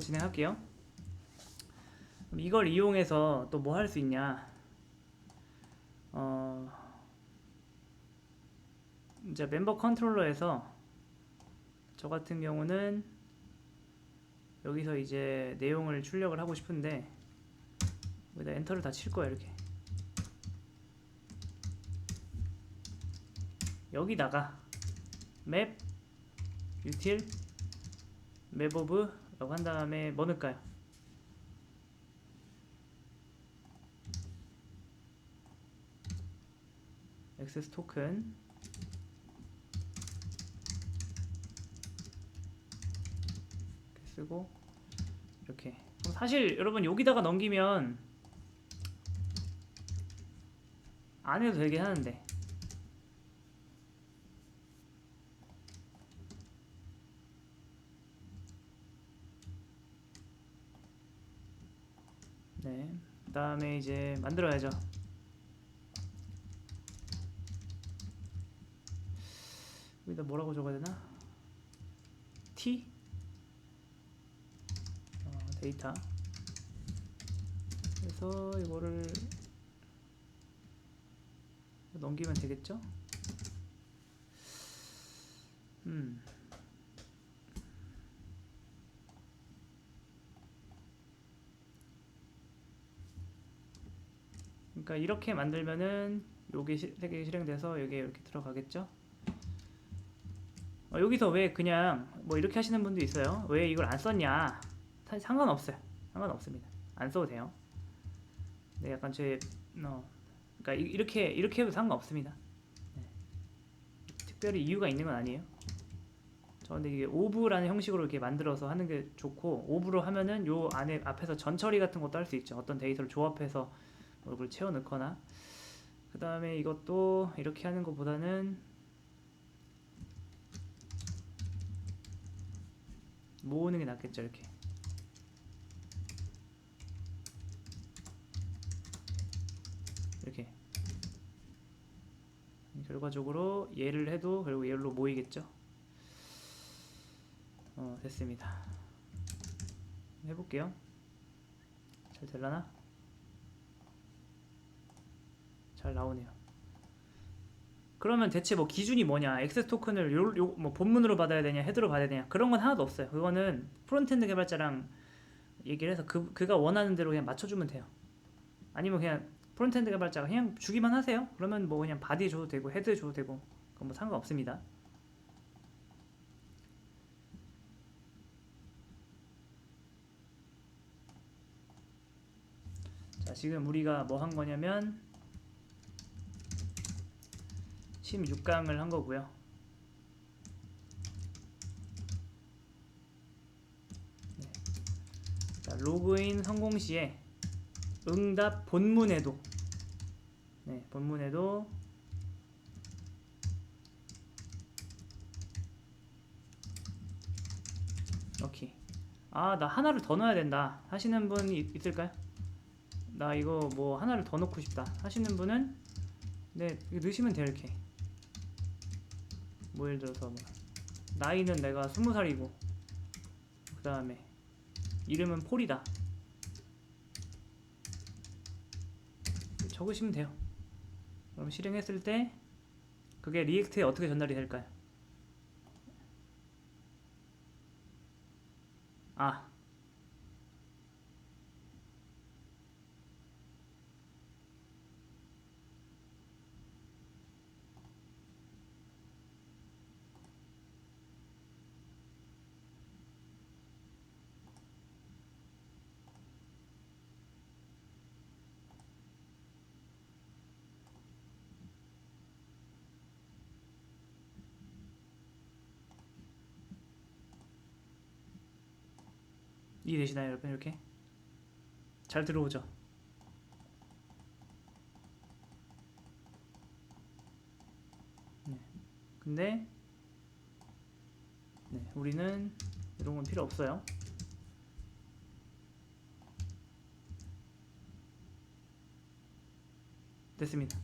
진행할게요. 이걸 이용해서 또 뭐 할 수 있냐? 어, 이제 멤버 컨트롤러에서 저 같은 경우는 여기서 이제 내용을 출력을 하고 싶은데 여기다 엔터를 다 칠 거야 이렇게. 여기다가 맵맵 오브 라고 한 다음에 뭐 넣을까요? 액세스 토큰. 이렇게 쓰고 이렇게. 그럼 사실 여러분 여기다가 넘기면 안 해도 되긴 하는데 네. 그다음에 이제 만들어야죠. 여기다 뭐라고 적어야 되나? T 어, 데이터. 그래서 이거를 넘기면 되겠죠? 음. 그러니까 이렇게 만들면은 요게 시- 세개 실행돼서 여기에 이렇게 들어가겠죠? 어, 여기서 왜 그냥 뭐 이렇게 하시는 분도 있어요. 왜 이걸 안 썼냐? 상관없어요. 상관없습니다. 안 써도 돼요. 네, 약간 제 어, 그러니까 이- 이렇게 이렇게 해도 상관없습니다. 네. 특별히 이유가 있는 건 아니에요. 저 근데 이게 오브라는 형식으로 이렇게 만들어서 하는 게 좋고 오브로 하면은 요 안에 앞에서 전 처리 같은 것도 할 수 있죠. 어떤 데이터를 조합해서 얼굴 채워 넣거나. 그 다음에 이것도 이렇게 하는 것보다는 모으는 게 낫겠죠 이렇게. 이렇게. 결과적으로 얘를 해도 결국 얘로 모이겠죠? 어 됐습니다. 해볼게요. 잘 될라나? 잘 나오네요. 그러면 대체 뭐 기준이 뭐냐? 액세스 토큰을 요, 요, 뭐 본문으로 받아야 되냐, 헤드로 받아야 되냐? 그런 건 하나도 없어요. 그거는 프론트엔드 개발자랑 얘기를 해서 그 그가 원하는 대로 그냥 맞춰주면 돼요. 아니면 그냥 프론트엔드 개발자가 그냥 주기만 하세요. 그러면 뭐 그냥 바디 줘도 되고 헤드 줘도 되고 그건 뭐 상관없습니다. 자, 지금 우리가 뭐 한 거냐면 16강을 한 거고요. 네. 자, 로그인 성공 시에 응답 본문에도 네, 본문에도 오케이. 아, 나 하나를 더 넣어야 된다. 하시는 분 있- 있을까요? 나 이거 뭐 하나를 더 넣고 싶다. 하시는 분은 네, 넣으시면 돼요, 이렇게. 뭐 예를 들어서 뭐 나이는 내가 스무 살이고 그 다음에 이름은 폴이다 적으시면 돼요 그럼 실행했을 때 그게 리액트에 어떻게 전달이 될까요? 아 이해되시나요 여러분 이렇게? 잘 들어오죠? 네. 근데 네, 우리는 이런 건 필요 없어요. 됐습니다.